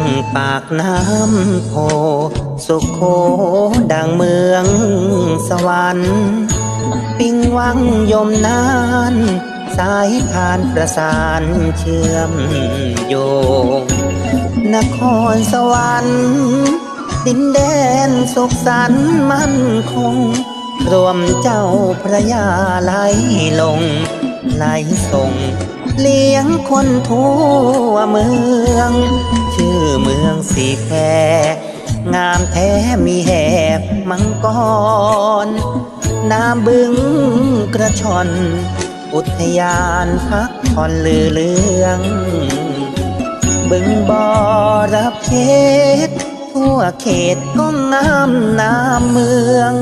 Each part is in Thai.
งปากน้ำโพ สุโขดังเมืองสวรรค์ ปิงวังยมนาน สายทานประสานเชื่อมโยง นครสวรรค์ ดินแดนสุขสันต์มั่นคง รวมเจ้าพระยาไหลลงไหลส่ง เลี้ยงคนทั่วเมือง ชื่อเมืองสีแควงามแท้มีแหบมังกร น้ำบึงกระชอน อุทยานพักผ่อนลือเลือง บึงบอระเพชรทั่วเขตก็งามน้ำเมือง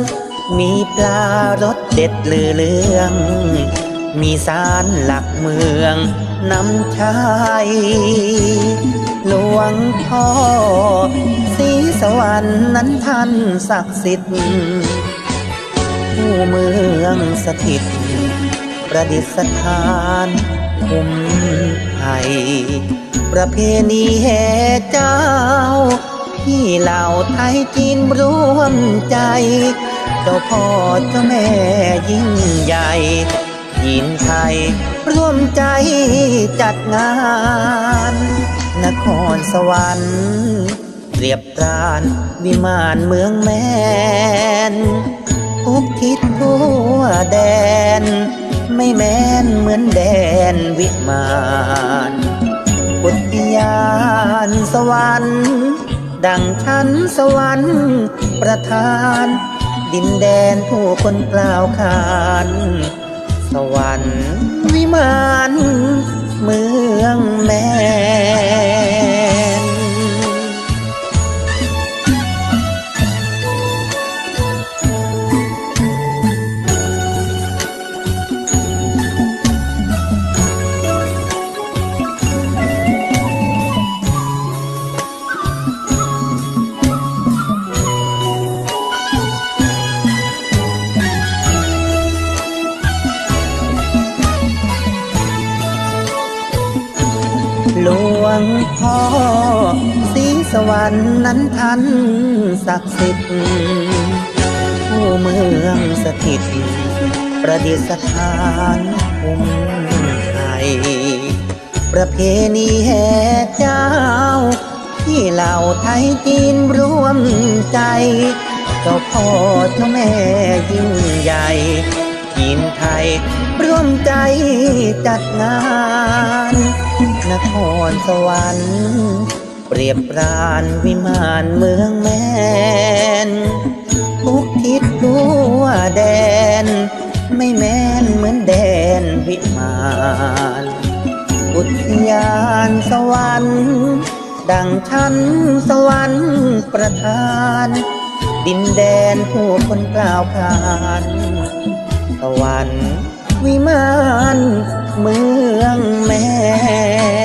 มีปลารสเด็ดลือเลือง มีสารหลักเมืองนำชายหลวงพ่อสีสวรรค์นั้นท่านศักดิ์สิทธิ์ผู้เมืองสถิต ประดิษฐานคุ้มไทยประเพณีแห่เจ้า ที่เหล่าไทยจีนร่วมใจ เจ้าพ่อเจ้าแม่ยิ่งใหญ่ยินไทยร่วมใจจัดงาน นครสวรรค์เรียบปรานวิมานเมืองแมนทุกทิศทั่วแดน ไม่แม้นเหมือนแดนวิมานอุทยานสวรรค์ ดังชั้นสวรรค์ประทาน ดินแดนผู้คนกล่าวขานสวรรค์วิมานเมืองแม่ หลวงพ่อสีสวรรค์นั้นท่านศักดิ์สิทธิ์ผู้เมืองสถิต ประดิษฐานภูมิไทย ประเพณีแห่เจ้า ที่เหล่าไทยจีนร่วมใจ เจ้าพ่อเจ้าแม่ยิ่งใหญ่ยินไทยร่วมใจจัดงาน นครสวรรค์เปรียบปรานวิมานเมืองแมนทุกทิศทั่วแดน ไม่แมนเหมือนแดนวิมานอุทยานสวรรค์ดังชั้นสวรรค์ประทาน ดินแดนผู้คนกล่าวขานสวรรค์ วิมานเมืองแม่